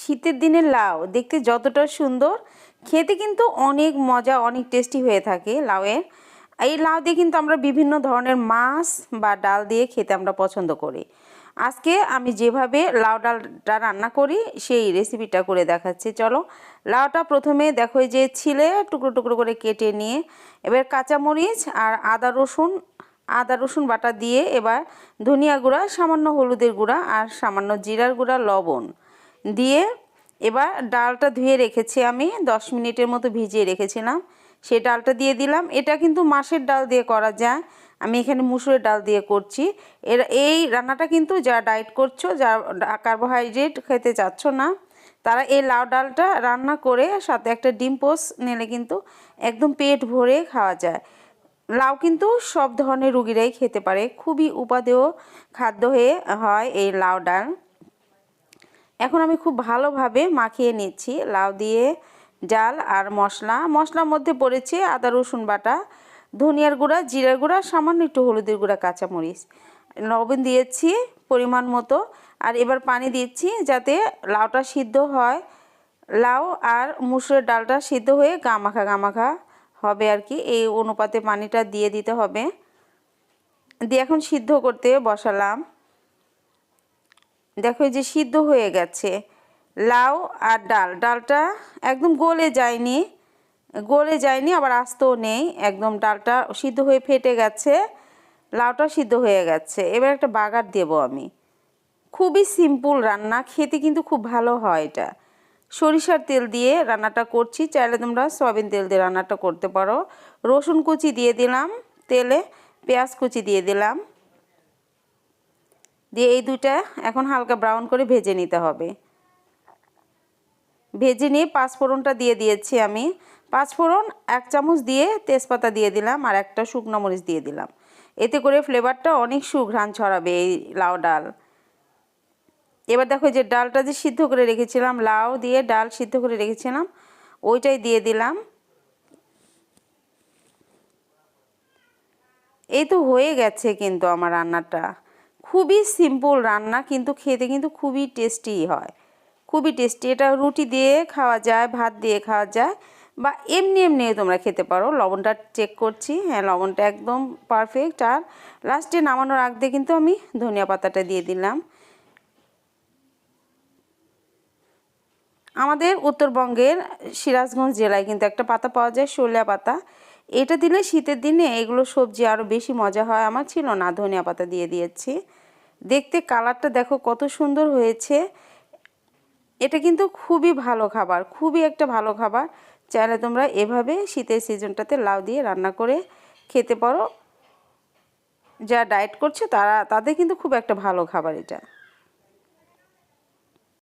শীতের দিনে লাউ দেখতে যতটা সুন্দর, খেতে কিন্তু অনেক মজা, অনেক টেস্টি হয়ে থাকে লাউয়ের। এই লাউ দিয়ে কিন্তু আমরা বিভিন্ন ধরনের মাছ বা ডাল দিয়ে খেতে আমরা পছন্দ করি। আজকে আমি যেভাবে লাউ ডালটা রান্না করি, সেই রেসিপিটা করে দেখাচ্ছি। চলো, লাউটা প্রথমে দেখো যে ছিলে টুকরো টুকরো করে কেটে নিয়ে, এবার কাঁচামরিচ আর আদা রসুন আদা রসুন বাটা দিয়ে এবার ধনিয়া গুঁড়া, সামান্য হলুদের গুঁড়া আর সামান্য জিরার গুঁড়া, লবণ। দিয়ে এবার ডালটা ধুয়ে রেখেছি আমি, দশ মিনিটের মতো ভিজিয়ে রেখেছিলাম। সেই ডালটা দিয়ে দিলাম। এটা কিন্তু মাসের ডাল দিয়ে করা যায়। আমি এখানে মুসুরের ডাল দিয়ে করছি। এর, এই রান্নাটা কিন্তু যা ডায়েট করছ যা কার্বোহাইড্রেট খেতে চাচ্ছ না, তারা এই লাউ ডালটা রান্না করে সাথে একটা ডিম পোস নিলে কিন্তু একদম পেট ভরে খাওয়া যায়। লাউ কিন্তু সব ধরনের রুগীরাই খেতে পারে। খুবই উপাদেয় খাদ্য হয়ে হয় এই লাউ ডাল। এখন আমি খুব ভালোভাবে মাখিয়ে নিচ্ছি। লাউ দিয়ে ডাল আর মশলা। মশলার মধ্যে পড়েছে আদা, রসুন বাটা, ধনিয়ার গুঁড়া, জিরার গুঁড়া, সামান্য একটু হলুদের গুঁড়া, কাঁচামরিচ। লবণ দিয়েছি পরিমাণ মতো। আর এবার পানি দিচ্ছি যাতে লাউটা সিদ্ধ হয়। লাউ আর মুসুরের ডালটা সিদ্ধ হয়ে গামাখা গামাখা হবে আর কি। এই অনুপাতে পানিটা দিয়ে দিতে হবে। দিয়ে এখন সিদ্ধ করতে বসালাম। দেখো যে সিদ্ধ হয়ে গেছে। লাউ আর ডাল। ডালটা একদম গলে যায়নি। গলে যায়নি, আবার আস্তও নেই। একদম ডালটা সিদ্ধ হয়ে ফেটে গেছে। লাউটা সিদ্ধ হয়ে গেছে। এবার একটা বাগার দেব আমি। খুবই সিম্পল রান্না। খেতে কিন্তু খুব ভালো হয় এটা। সরিষার তেল দিয়ে রান্নাটা করছি। চাইলে তোমরা সয়াবিন তেল দিয়ে রান্নাটা করতে পারো। রসুন কুচি দিয়ে দিলাম তেলে, পেঁয়াজ কুচি দিয়ে দিলাম। দিয়ে এই দুইটা এখন হালকা ব্রাউন করে ভেজে নিতে হবে। ভেজে নিয়ে পাঁচফোড়নটা দিয়ে দিয়েছি আমি। পাঁচফোড়ন এক চামচ দিয়ে তেজপাতা দিয়ে দিলাম আর একটা শুকনো মরিচ দিয়ে দিলাম। এতে করে ফ্লেভারটা অনেক সুঘ্রাণ ছড়াবে এই লাউ ডাল। এবার দেখো যে ডালটা যে সিদ্ধ করে রেখেছিলাম, লাউ দিয়ে ডাল সিদ্ধ করে রেখেছিলাম, ওইটাই দিয়ে দিলাম। এই তো হয়ে গেছে কিন্তু আমার রান্নাটা। খুবই সিম্পল রান্না, কিন্তু খেতে কিন্তু খুবই টেস্টি হয়। খুবই টেস্টি এটা রুটি দিয়ে খাওয়া যায়, ভাত দিয়ে খাওয়া যায়, বা এমনি এমনি তোমরা খেতে পারো। লবণটা চেক করছি। হ্যাঁ লবণটা একদম পারফেক্ট আর লাস্টে নামানোর আগ দিয়ে কিন্তু আমি ধনিয়া পাতাটা দিয়ে দিলাম। আমাদের উত্তরবঙ্গের সিরাজগঞ্জ জেলায় কিন্তু একটা পাতা পাওয়া যায় শোলিয়া পাতা। এটা দিলে শীতের দিনে এগুলো সবজি আরও বেশি মজা হয়। আমার ছিল না, ধনিয়া পাতা দিয়ে দিয়েছি। দেখতে কালারটা দেখো কত সুন্দর হয়েছে। এটা কিন্তু খুবই ভালো খাবার, খুবই একটা ভালো খাবার। চাইলে তোমরা এভাবে শীতের সিজনটাতে লাউ দিয়ে রান্না করে খেতে পারো। যা ডায়েট করছে তারা, তাদের কিন্তু খুব একটা ভালো খাবার এটা।